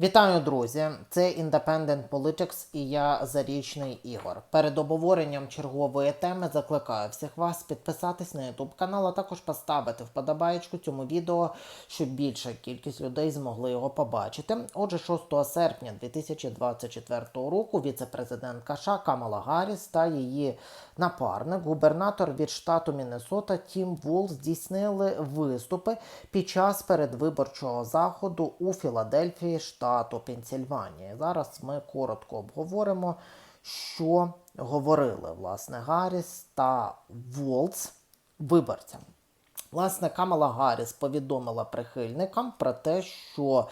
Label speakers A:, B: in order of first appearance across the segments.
A: Вітаю, друзі! Це Independent Politics і я Зарічний Ігор. Перед обговоренням чергової теми закликаю всіх вас підписатись на YouTube канал, а також поставити вподобаєчку цьому відео, щоб більша кількість людей змогли його побачити. Отже, 6 серпня 2024 року віце-президентка США Камала Гарріс та її напарник, губернатор від штату Міннесота Тім Вол здійснили виступи під час передвиборчого заходу у Філадельфії, штату Пенсільванія. Зараз ми коротко обговоримо, що говорили власне Гарріс та Волц виборцям. Власне, Камала Гарріс повідомила прихильникам про те, що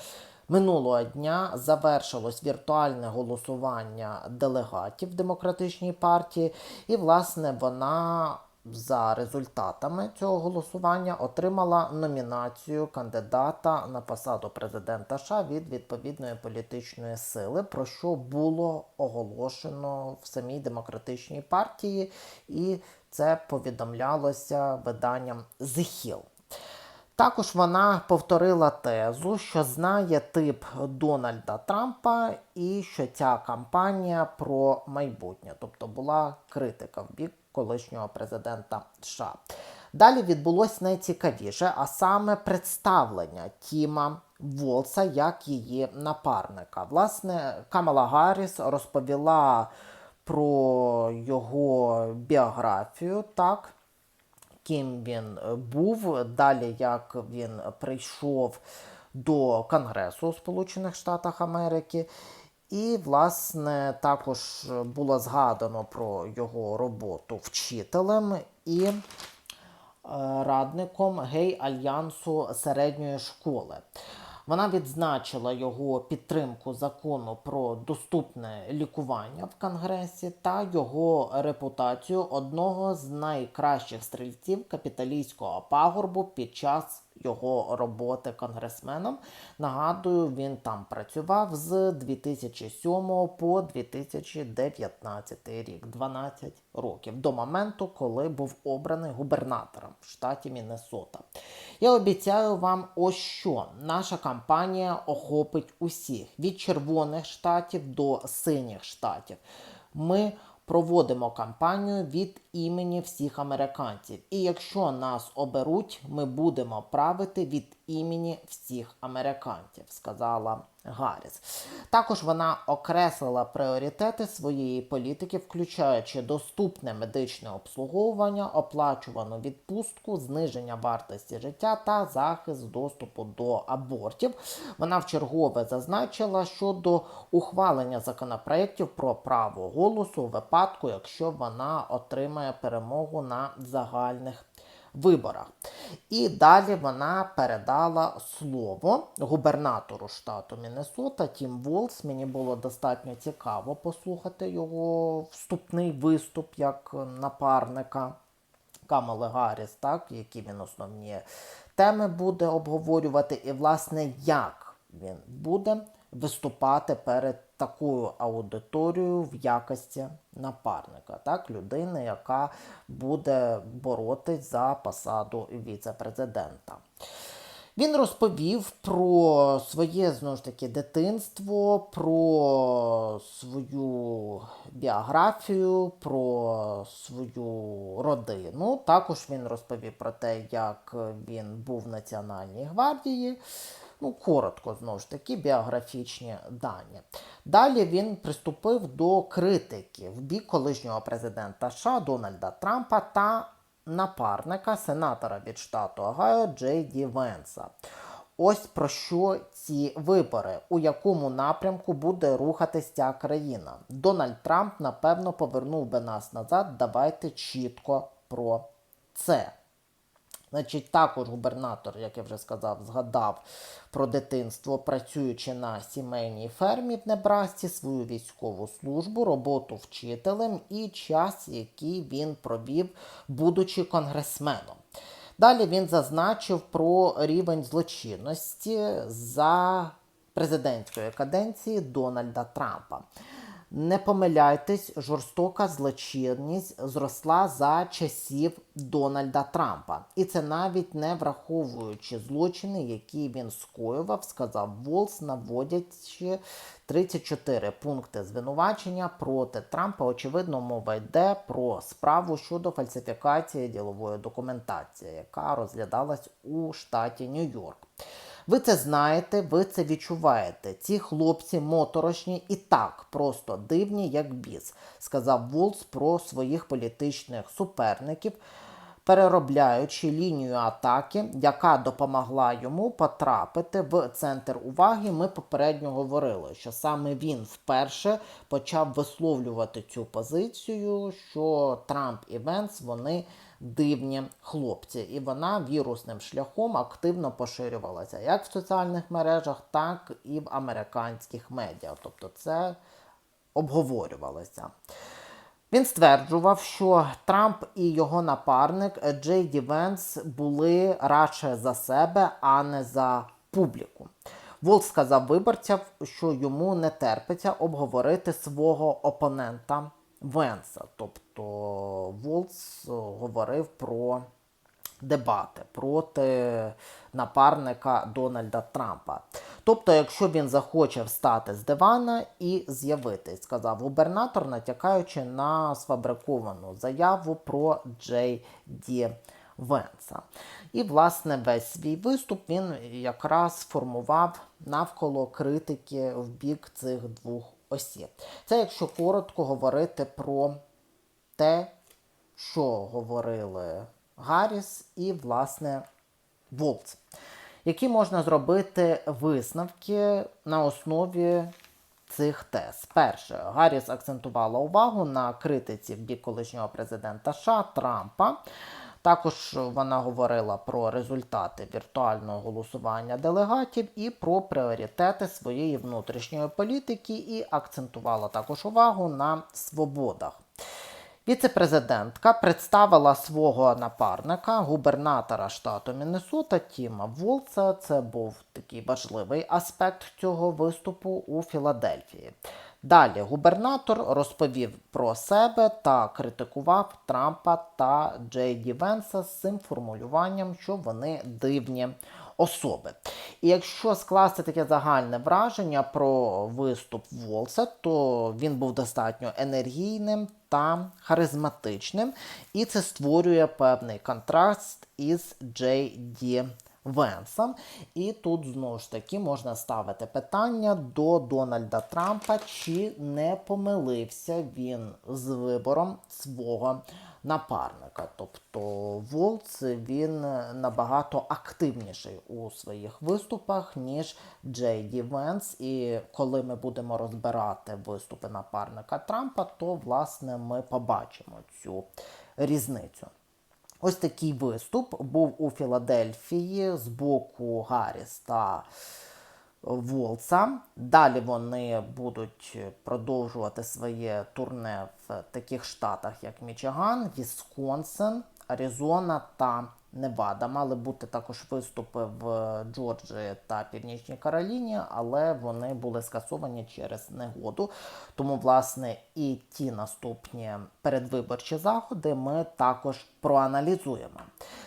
A: минулого дня завершилось віртуальне голосування делегатів демократичній партії, і, власне, вона за результатами цього голосування отримала номінацію кандидата на посаду президента США від відповідної політичної сили, про що було оголошено в самій демократичній партії, і це повідомлялося виданням The Hill. Також вона повторила тезу, що знає тип Дональда Трампа і що ця кампанія про майбутнє, тобто була критика в бік колишнього президента США. Далі відбулось найцікавіше, а саме представлення Тіма Волса як її напарника. Власне, Камала Гарріс розповіла про його біографію, так ким він був, далі як він прийшов до Конгресу Сполучених Штатах Америки. І, власне, також було згадано про його роботу вчителем і е, радником гей-альянсу середньої школи. Вона відзначила його підтримку закону про доступне лікування в Конгресі та його репутацію одного з найкращих стрільців капіталійського пагорбу під час його роботи конгресменом. Нагадую, він там працював з 2007 по 2019 рік, 12 років, до моменту, коли був обраний губернатором в штаті Міннесота. Я обіцяю вам, ось що наша кампанія охопить усіх від червоних штатів до синіх штатів. Ми проводимо кампанію від імені всіх американців. І якщо нас оберуть, ми будемо правити від імені всіх американців, сказала Гарріс. Також вона окреслила пріоритети своєї політики, включаючи доступне медичне обслуговування, оплачувану відпустку, зниження вартості життя та захист доступу до абортів. Вона вчергове зазначила щодо ухвалення законопроєктів про право голосу у випадку, якщо вона отримає перемогу на загальних виборах. І далі вона передала слово губернатору штату Міннесота Тім Волс. Мені було достатньо цікаво послухати його вступний виступ як напарника Камали Гарріс, так, які він основні теми буде обговорювати, і, власне, як він буде виступати перед такою аудиторією в якості напарника, так, людини, яка буде боротись за посаду віце-президента. Він розповів про своє знову ж таки дитинство, про свою біографію, про свою родину. Також він розповів про те, як він був в Національній гвардії. Ну, коротко, знову ж таки, біографічні дані. Далі він приступив до критики в бік колишнього президента США Дональда Трампа та напарника сенатора від штату Огайо Джей Ді Венса. Ось про що ці вибори, у якому напрямку буде рухатись ця країна. Дональд Трамп, напевно, повернув би нас назад. Давайте чітко про це. Значить, також губернатор, як я вже сказав, згадав про дитинство, працюючи на сімейній фермі в Небрасці, свою військову службу, роботу вчителем і час, який він провів, будучи конгресменом. Далі він зазначив про рівень злочинності за президентської каденції Дональда Трампа. Не помиляйтесь, жорстока злочинність зросла за часів Дональда Трампа. І це навіть не враховуючи злочини, які він скоював, сказав Волс, наводячи 34 пункти звинувачення проти Трампа. Очевидно, мова йде про справу щодо фальсифікації ділової документації, яка розглядалась у штаті Нью-Йорк. Ви це знаєте, ви це відчуваєте. Ці хлопці моторошні і так просто дивні, як біс, сказав Волс про своїх політичних суперників, переробляючи лінію атаки, яка допомогла йому потрапити в центр уваги. Ми попередньо говорили, що саме він вперше почав висловлювати цю позицію, що Трамп і Венс вони дивні хлопці, і вона вірусним шляхом активно поширювалася як в соціальних мережах, так і в американських медіа. Тобто це обговорювалося. Він стверджував, що Трамп і його напарник Джей Ді Венс були радше за себе, а не за публіку. Волк сказав виборцям, що йому не терпиться обговорити свого опонента Венса. Тобто Волц говорив про дебати проти напарника Дональда Трампа. Тобто, якщо він захоче встати з дивана і з'явитись, сказав губернатор, натякаючи на сфабриковану заяву про Джей Ді Венса. І, власне, весь свій виступ він якраз формував навколо критики в бік цих двох осіб. Це якщо коротко говорити про те, що говорили Гарріс і, власне, Волц. Які можна зробити висновки на основі цих тез? Перше, Гарріс акцентувала увагу на критиці в бік колишнього президента США Трампа. Також вона говорила про результати віртуального голосування делегатів і про пріоритети своєї внутрішньої політики, і акцентувала також увагу на свободах. Віце-президентка представила свого напарника, губернатора штату Міннесота Тіма Волца. Це був такий важливий аспект цього виступу у Філадельфії. Далі губернатор розповів про себе та критикував Трампа та Джей Ді Венса з цим формулюванням, що вони дивні особи. І якщо скласти таке загальне враження про виступ Волса, то він був достатньо енергійним та харизматичним, і це створює певний контраст із Джей Ді Венсом. І тут знову ж таки можна ставити питання до Дональда Трампа, чи не помилився він з вибором свого напарника. Тобто Волц він набагато активніший у своїх виступах, ніж Джей Ді Венс. І коли ми будемо розбирати виступи напарника Трампа, то власне ми побачимо цю різницю. Ось такий виступ був у Філадельфії з боку Гарріс та Волца. Далі вони будуть продовжувати своє турне в таких штатах, як Мічиган, Вісконсин, Аризона та Невада. Мали бути також виступи в Джорджії та Північній Кароліні, але вони були скасовані через негоду. Тому, власне, і ті наступні передвиборчі заходи ми також проаналізуємо.